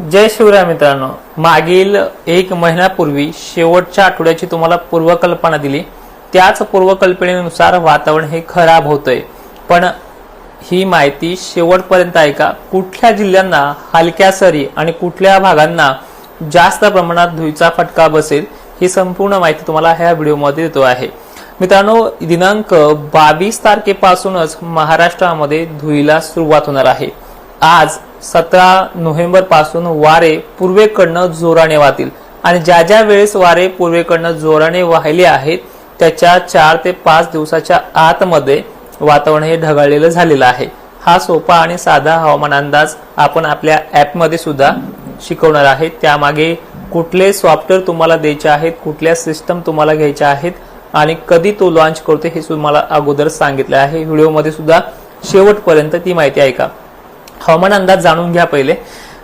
जय शिवराय मित्रांनो. मागील एक महिन्यापूर्वी शेवटच्या आठवड्याची तुम्हाला पूर्वकल्पना दिली. त्याच पूर्वकल्पनेनुसार वातावरण हे खराब होतंय. पण ही माहिती शेवटपर्यंत ऐका. कुठल्या जिल्ह्यांना हलक्या सरी आणि कुठल्या भागांना जास्त प्रमाणात धुईचा फटका बसेल ही संपूर्ण माहिती तुम्हाला ह्या व्हिडिओमध्ये देतो आहे. मित्रांनो दिनांक बावीस तारखेपासूनच महाराष्ट्रामध्ये धुईला सुरुवात होणार आहे. आज सतरा नोव्हेंबरपासून वारे पूर्वेकडनं जोराने वाहतील. आणि ज्या ज्या वेळेस वारे पूर्वेकडनं जोराने वाहिले आहेत त्याच्या चार ते पाच दिवसाच्या आतमध्ये वातावरण हे ढगाळलेलं झालेलं आहे. हा सोपा आणि साधा हवामान अंदाज आपण आपल्या ॲपमध्ये सुद्धा शिकवणार आहे. त्यामागे कुठले सॉफ्टवेअर तुम्हाला द्यायचे आहेत कुठल्या सिस्टम तुम्हाला घ्यायच्या आहेत आणि कधी तो लॉन्च करतो हे तुम्हाला अगोदर सांगितलं आहे. व्हिडिओमध्ये सुद्धा शेवटपर्यंत ती माहिती ऐका. हवामान अंदाज जाणून घ्या पहिले.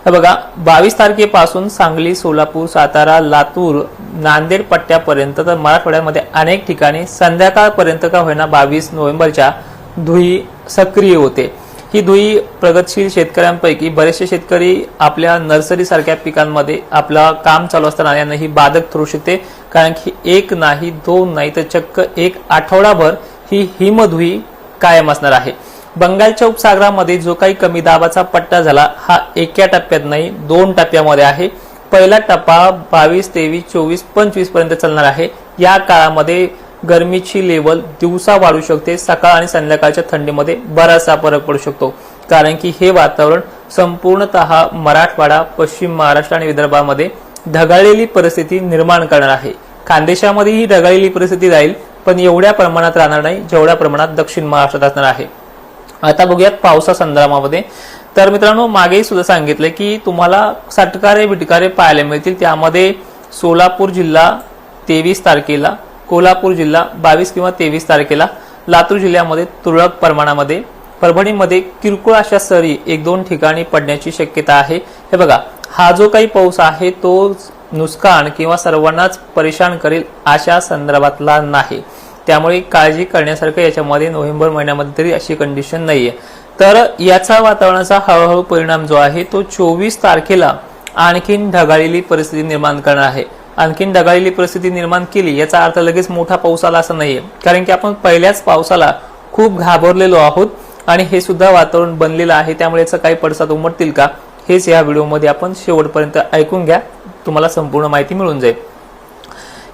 बघा बावीस तारखेपासून सांगली सोलापूर सातारा लातूर नांदेड पट्ट्यापर्यंत तर मराठवाड्यामध्ये अनेक ठिकाणी संध्याकाळपर्यंत का होईना बावीस नोव्हेंबरच्या धुई सक्रिय होते. ही धुई प्रगतशील शेतकऱ्यांपैकी बरेचसे शेतकरी आपल्या नर्सरी सारख्या पिकांमध्ये आपलं काम चालू असताना यांना ही बाधक ठरू शकते. कारण की एक नाही दोन नाही तर चक्क एक आठवडाभर ही हिमधुई कायम असणार आहे. बंगालच्या उपसागरामध्ये जो काही कमी दाबाचा पट्टा झाला हा एका टप्प्यात नाही दोन टप्प्यामध्ये आहे. पहिला टप्पा बावीस तेवीस चोवीस पंचवीसपर्यंत चालणार आहे. या काळामध्ये गरमीची लेवल दिवसा वाढू शकते. सकाळ आणि संध्याकाळच्या थंडीमध्ये बराचसा फरक पडू शकतो. कारण की हे वातावरण संपूर्णतः मराठवाडा पश्चिम महाराष्ट्र आणि विदर्भामध्ये ढगाळलेली परिस्थिती निर्माण करणार आहे. खानदेशामध्ये ही ढगाळलेली परिस्थिती राहील पण एवढ्या प्रमाणात राहणार नाही जेवढ्या प्रमाणात दक्षिण महाराष्ट्रात असणार आहे. आता बघूयात पावसा संदर्भामध्ये तर मित्रांनो मागेही सुद्धा सांगितलं की तुम्हाला सटकारे बिटकारे पाहायला मिळतील. त्यामध्ये सोलापूर जिल्हा तेवीस तारखेला कोल्हापूर जिल्हा बावीस किंवा तेवीस तारखेला लातूर जिल्ह्यामध्ये तुरळक प्रमाणामध्ये परभणीमध्ये किरकोळ अशा सरी एक दोन ठिकाणी पडण्याची शक्यता आहे. हे बघा हा जो काही पाऊस आहे तो नुकसान किंवा सर्वांनाच परेशान करेल अशा संदर्भातला नाही. त्यामुळे काळजी करण्यासारखं याच्यामध्ये नोव्हेंबर महिन्यामध्ये तरी अशी कंडिशन नाहीये. तर याचा वातावरणाचा हळूहळू परिणाम जो आहे तो चोवीस तारखेला आणखीन ढगाळलेली परिस्थिती निर्माण करणार आहे. आणखीन ढगाळलेली परिस्थिती निर्माण केली याचा अर्थ लगेच मोठा पाऊस आला असं नाहीये. कारण की आपण पहिल्याच पावसाला खूप घाबरलेलो आहोत आणि हे सुद्धा वातावरण बनलेलं आहे त्यामुळे याचा काही पडसाद उमटतील का? हेच या व्हिडिओमध्ये आपण शेवटपर्यंत ऐकून घ्या. तुम्हाला संपूर्ण माहिती मिळून जाईल.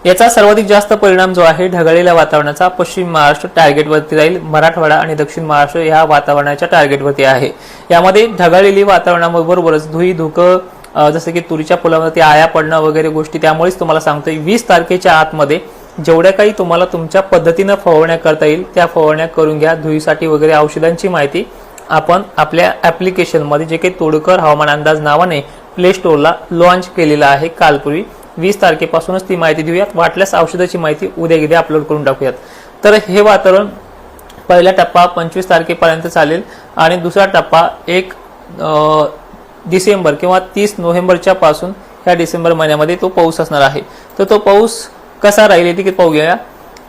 याचा सर्वाधिक जास्त परिणाम जो आहे ढगाळलेल्या वातावरणाचा पश्चिम महाराष्ट्र टार्गेटवरती राहील मराठवाडा आणि दक्षिण महाराष्ट्र या वातावरणाच्या टार्गेटवरती आहे. यामध्ये ढगाळलेली वातावरणाबरोबरच धुई धुकं जसं की तुरीच्या पुलावरती आया पडणं वगैरे गोष्टी त्यामुळेच तुम्हाला सांगतोय वीस तारखेच्या आतमध्ये जेवढ्या काही तुम्हाला तुमच्या पद्धतीनं फवारण्या करता येईल त्या फवारण्या करून घ्या. धुईसाठी वगैरे औषधांची माहिती आपण आपल्या ऍप्लिकेशनमध्ये जे काही तोडकर हवामान अंदाज नावाने प्ले स्टोअरला लॉन्च केलेला आहे कालपूर्वी वीस तारखेपासूनच ती माहिती देऊयात. वाटल्यास औषधाची माहिती उद्या उद्या अपलोड करून टाकूयात. तर हे वातावरण पहिला टप्पा पंचवीस तारखेपर्यंत चालेल आणि दुसरा टप्पा एक डिसेंबर किंवा तीस नोव्हेंबरच्या पासून ह्या डिसेंबर महिन्यामध्ये तो पाऊस असणार आहे. तर तो पाऊस कसा राहील ते पाहूया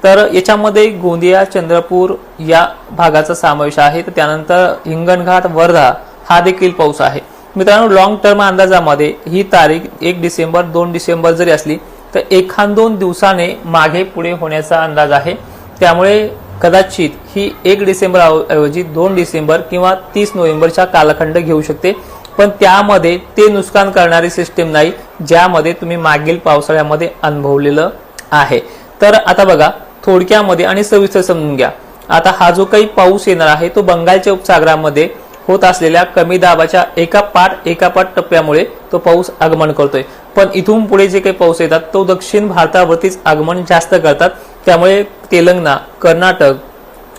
तर याच्यामध्ये गोंदिया चंद्रपूर या भागाचा समावेश आहे. तर त्यानंतर हिंगणघाट वर्धा हा देखील पाऊस आहे. मित्रांनो लॉंग टर्म अंदाजामध्ये ही तारीख एक डिसेंबर दोन डिसेंबर जरी असली तर एखाद दोन दिवसाने मागे पुढे होण्याचा अंदाज आहे. त्यामुळे कदाचित ही एक डिसेंबर ऐवजी दोन डिसेंबर किंवा तीस नोव्हेंबरचा कालखंड घेऊ शकते. पण त्यामध्ये ते नुकसान करणारी सिस्टीम नाही ज्यामध्ये तुम्ही मागील पावसाळ्यामध्ये अनुभवलेलं आहे. तर आता बघा थोडक्यामध्ये आणि सविस्तर समजून घ्या. आता हा जो काही पाऊस येणार आहे तो बंगालच्या उपसागरामध्ये होत असलेल्या कमी दाबाच्या एका पाठ एका पाठ टप्प्यामुळे तो पाऊस आगमन करतोय. पण इथून पुढे जे काही पाऊस येतात तो दक्षिण भारतावरतीच आगमन जास्त करतात. त्यामुळे तेलंगणा कर्नाटक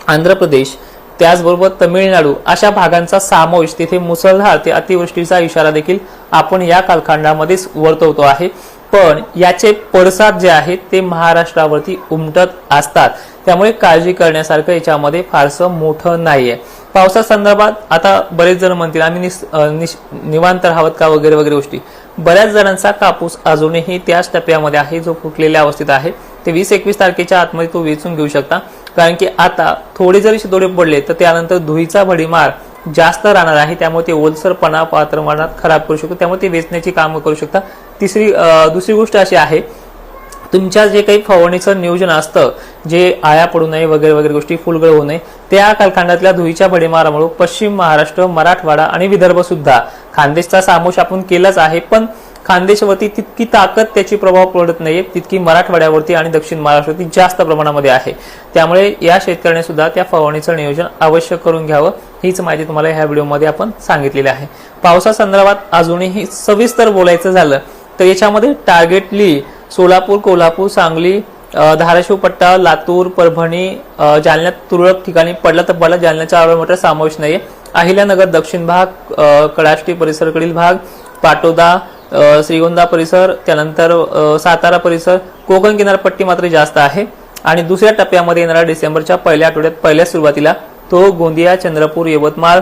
आंध्र प्रदेश त्याचबरोबर तमिळनाडू अशा भागांचा समावेश तिथे मुसळधार ते अतिवृष्टीचा इशारा देखील आपण या कालखंडामध्येच वर्तवतो आहे. पण याचे पडसाद जे आहेत ते महाराष्ट्रावरती उमटत असतात. त्यामुळे काळजी करण्यासारखं याच्यामध्ये फारसं मोठं नाहीये. पावसासंदर्भात आता बरेच जण म्हणतील आम्ही निस- निश- निवांत राहावत का? वगैरे वगैरे गोष्टी. बऱ्याच जणांचा कापूस अजूनही त्याच टप्प्यामध्ये आहे जो फुटलेल्या अवस्थेत आहे. ते वीस एकवीस तारखेच्या आतमध्ये तो वेचून घेऊ शकता. कारण की आता थोडे जरी शिदोडे पडले तर त्यानंतर धुईचा भडीमार जास्त राहणार आहे. त्यामुळे ते ओलसरपणा प्रमाणात खराब करू शकतो. त्यामुळे ते वेचण्याची कामं करू शकता. तिसरी दुसरी गोष्ट अशी आहे तुमच्या जे काही फवारणीचं नियोजन असतं जे आया पडू नये वगैरे वगैरे गोष्टी फुलगळ होऊ नये त्या कालखंडातल्या धुळीच्या भडीमारामुळे पश्चिम महाराष्ट्र मराठवाडा आणि विदर्भ सुद्धा खानदेशचा सामोश आपण केलाच आहे पण खानदेशवरती तितकी ताकद त्याची प्रभाव पडत नाहीये तितकी मराठवाड्यावरती आणि दक्षिण महाराष्ट्रावरती जास्त प्रमाणामध्ये आहे. त्यामुळे या शेतकऱ्याने सुद्धा त्या फवारणीचं नियोजन अवश्य करून घ्यावं हीच माहिती तुम्हाला ह्या व्हिडिओमध्ये आपण सांगितलेली आहे. पावसासंदर्भात अजूनही सविस्तर बोलायचं झालं तर याच्यामध्ये टार्गेटली सोलापूर कोल्हापूर सांगली धाराशिवपट्टा धाराशिव पट्टा लातूर परभणी जालन्यात तुरळक ठिकाणी पडला तर पडला. जालन्याचा आवड मोठा समावेश नाही अहिल्यानगर दक्षिण भाग कडाष्टी परिसराकडील भाग पाटोदा श्रीगोंदा परिसर त्यानंतर सातारा परिसर कोकण किनारपट्टी मात्र जास्त आहे. आणि दुसऱ्या टप्प्यामध्ये येणाऱ्या डिसेंबरच्या पहिल्या आठवड्यात पहिल्या सुरुवातीला तो गोंदिया चंद्रपूर यवतमाळ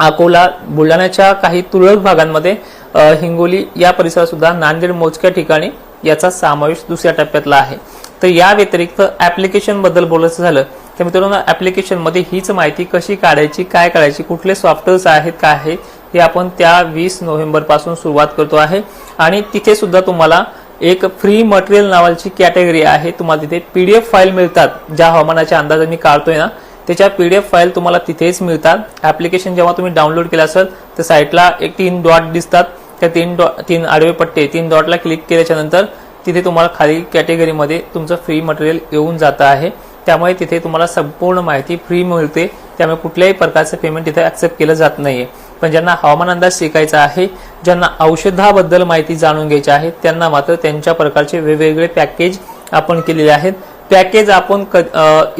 अकोला बुलढाण्याच्या काही तुरळक भागांमध्ये हिंगोली या परिसरात सुद्धा नांदेड मोजक्या ठिकाणी याचा समावेश दुसऱ्या टप्प्यातला आहे. तर या व्यतिरिक्त ऍप्लिकेशनबद्दल बोलायचं झालं तर मित्रांनो ऍप्लिकेशनमध्ये हीच माहिती कशी काढायची काय काढायची कुठले सॉफ्टवेअर्स आहेत काय आहेत हे आपण त्या वीस नोव्हेंबरपासून सुरुवात करतो आहे. आणि तिथे सुद्धा तुम्हाला एक फ्री मटेरियल नावाची कॅटेगरी आहे. तुम्हाला तिथे पीडीएफ फाईल मिळतात ज्या हवामानाच्या अंदाज मी काढतोय ना त्याच्या पीडीएफ फाईल तुम्हाला तिथेच मिळतात. ऍप्लिकेशन जेव्हा तुम्ही डाउनलोड केलं असेल तर साईटला एक तीन डॉट दिसतात. त्या तीन डॉ तीन आडवे पट्टे तीन डॉटला क्लिक केल्याच्यानंतर तिथे तुम्हाला खाली कॅटेगरीमध्ये तुमचं फ्री मटेरियल येऊन जातं आहे. त्यामुळे तिथे तुम्हाला संपूर्ण माहिती फ्री मिळते. त्यामुळे कुठल्याही प्रकारचं पेमेंट तिथे ऍक्सेप्ट केलं जात नाहीये. पण ज्यांना हवामान अंदाज शिकायचा आहे ज्यांना औषधाबद्दल माहिती जाणून घ्यायची आहे त्यांना मात्र त्यांच्या प्रकारचे वेगवेगळे पॅकेज आपण केलेले आहेत. पॅकेज आपण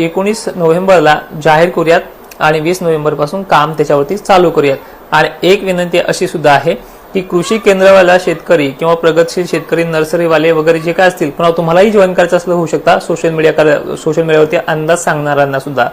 एकोणीस नोव्हेंबरला जाहीर करूयात आणि वीस नोव्हेंबरपासून काम त्याच्यावरती चालू करूयात. आणि एक विनंती अशी सुद्धा आहे की कृषी केंद्रवाला शेतकरी किंवा प्रगतशील शेतकरी नर्सरीवाले वगैरे जे काय असतील पुन्हा तुम्हालाही जॉईन करायचं असलं होऊ शकता. सोशल मीडिया सोशल मीडियावरती अंदाज सांगणाऱ्यांना सुद्धा.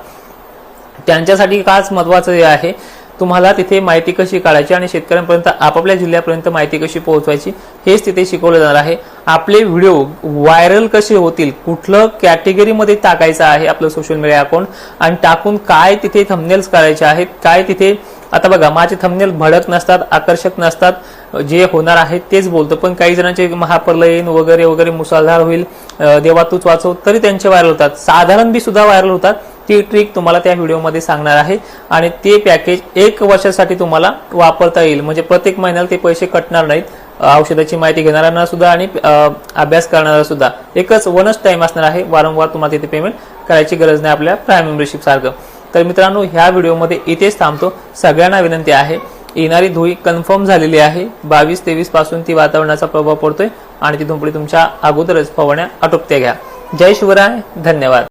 त्यांच्यासाठी काच महत्वाचं हे आहे तुम्हाला तिथे माहिती कशी काढायची आणि शेतकऱ्यांपर्यंत आपापल्या जिल्ह्यापर्यंत माहिती कशी पोहोचवायची हेच तिथे शिकवलं जाणार आहे. आपले व्हिडिओ व्हायरल कसे होतील कुठलं कॅटेगरीमध्ये टाकायचं आहे आपलं सोशल मीडिया अकाउंट आणि टाकून काय तिथे थंबनेल्स करायचे आहेत काय तिथे आता बघा माझे थंबनेल भडक नसतात आकर्षक नसतात जे होणार आहे तेच बोलतो. पण काही जणांचे महाप्रलय वगैरे वगैरे मुसळधार होईल देवा तूच वाचव तरी त्यांचे व्हायरल होतात. साधारण बी सुद्धा व्हायरल होतात. ती ट्रिक तुम्हाला त्या व्हिडिओमध्ये सांगणार आहे. आणि ते पॅकेज एक वर्षासाठी तुम्हाला वापरता येईल. म्हणजे प्रत्येक महिन्याला ते पैसे कटणार नाहीत. औषधाची माहिती घेणाऱ्यांना सुद्धा आणि अभ्यास करणारा सुद्धा. एकच वनच टाइम असणार आहे. वारंवार तुम्हाला तिथे पेमेंट करायची गरज नाही आपल्या प्राईम मेंबरशिप सारखं. तर मित्रांनो ह्या व्हिडिओमध्ये इथेच थांबतो. सगळ्यांना विनंती आहे येणारी धुळी कन्फर्म झालेली आहे. बावीस तेवीसपासून ती वातावरणाचा प्रभाव पडतोय आणि ती धुंपडी तुमच्या अगोदरच फवारण्या आटोपत्या घ्या. जय शिवराय धन्यवाद.